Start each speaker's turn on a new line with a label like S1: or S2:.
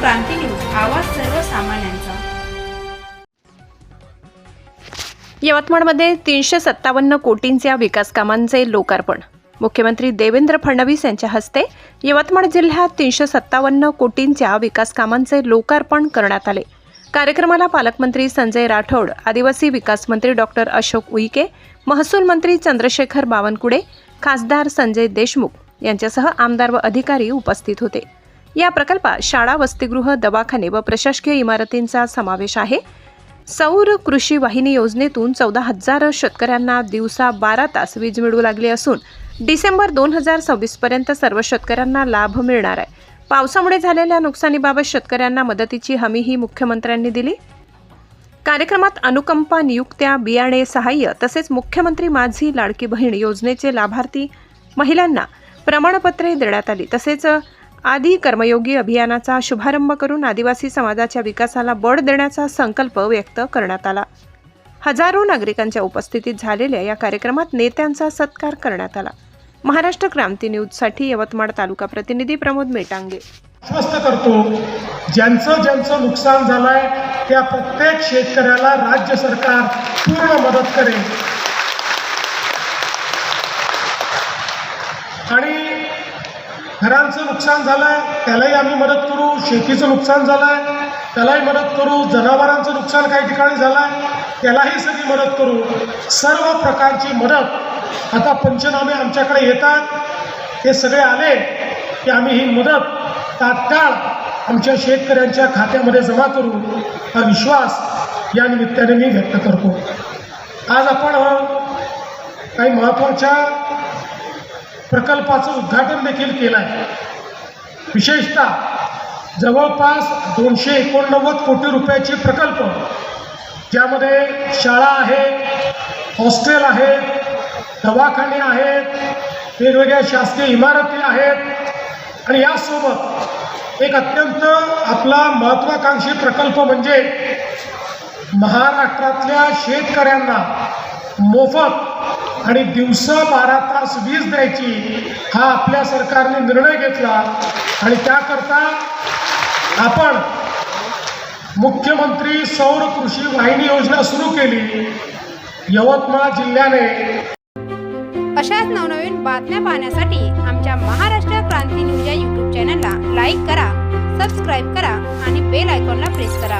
S1: क्रांती news आवाज सर्वसामान्यांचा.
S2: यवतमाळमध्ये तीनशे सत्तावन्न कोटींच्या विकास कामांचे लोकार्पण. मुख्यमंत्री देवेंद्र फडणवीस यांच्या हस्ते यवतमाळ जिल्ह्यात तीनशे सत्तावन्न कोटींच्या विकास कामांचे लोकार्पण करण्यात आले. कार्यक्रमाला पालकमंत्री संजय राठोड आदिवासी विकास मंत्री डॉक्टर अशोक उईके महसूल मंत्री चंद्रशेखर बावनकुळे खासदार संजय देशमुख यांच्यासह आमदार व अधिकारी उपस्थित होते. या प्रकल्पात शाळा वसतिगृह दवाखाने व प्रशासकीय इमारतींचा समावेश आहे. सौर कृषी वाहिनी योजनेतून चौदा हजार शेतकऱ्यांना दिवसा बारा तास वीज मिळू लागली असून डिसेंबर दोन हजार सव्वीसपर्यंत सर्व शेतकऱ्यांना लाभ मिळणार आहे. पावसामुळे झालेल्या नुकसानीबाबत शेतकऱ्यांना मदतीची हमीही मुख्यमंत्र्यांनी दिली. कार्यक्रमात अनुकंपा नियुक्त्या बियाणे सहाय्य तसेच मुख्यमंत्री माझी लाडकी बहीण योजनेचे लाभार्थी महिलांना प्रमाणपत्रे देण्यात आली. तसेच आदी कर्मयोगी अभियानाचा शुभारंभ करून आदिवासी समाजाच्या विकासाला बळ देण्याचा संकल्प व्यक्त करण्यात आला. हजारो नागरिकांच्या उपस्थितीत झालेल्या या कार्यक्रमात नेत्यांचा सत्कार करण्यात आला. महाराष्ट्र क्रांती न्यूजसाठी यवतमाळ तालुका प्रतिनिधी प्रमोद मेटांगे.
S3: आश्वस्त करतो ज्यांचं ज्यांचं नुकसान झालंय त्या प्रत्येक शेतकऱ्याला राज्य सरकार पूर्ण मदत करेल आणि घरांचं नुकसान झालंय त्यालाही आम्ही मदत करू शेतीचं नुकसान झालंय त्यालाही मदत करू जनावरांचं नुकसान काही ठिकाणी झालंय त्यालाही सगळी मदत करू. सर्व प्रकारची मदत आता पंचनामे आमच्याकडे येतात. हे सगळे आले की आम्ही ही मदत तात्काळ आमच्या शेतकऱ्यांच्या खात्यामध्ये जमा करू. हा विश्वास या निमित्ताने मी व्यक्त करतो. आज आपण काही महत्त्वाच्या प्रकल्पाचं उद्घाटन देखील केलं आहे विशेषतः जवळपास दोनशे एकोणनव्वद कोटी रुपयाचे प्रकल्प ज्यामध्ये शाळा आहेत हॉस्टेल आहेत दवाखाने आहेत वेगवेगळ्या शासकीय इमारती आहेत आणि यासोबत एक अत्यंत आपला महत्त्वाकांक्षी प्रकल्प म्हणजे महाराष्ट्रातल्या शेतकऱ्यांना मोफत आणि दिवसा बारा तास वीज द्यायची हा आपल्या सरकारने निर्णय घेतला. आणि त्याकरता आपण मुख्यमंत्री सौर कृषी वाहिनी योजना सुरू केली. यवतमाळ जिल्ह्याने.
S4: अशाच नवनवीन बातम्या पाहण्यासाठी आमच्या महाराष्ट्र क्रांती न्यूज या यूट्यूब चॅनलला लाईक करा सबस्क्राईब करा आणि बेल आयकॉनला प्रेस करा.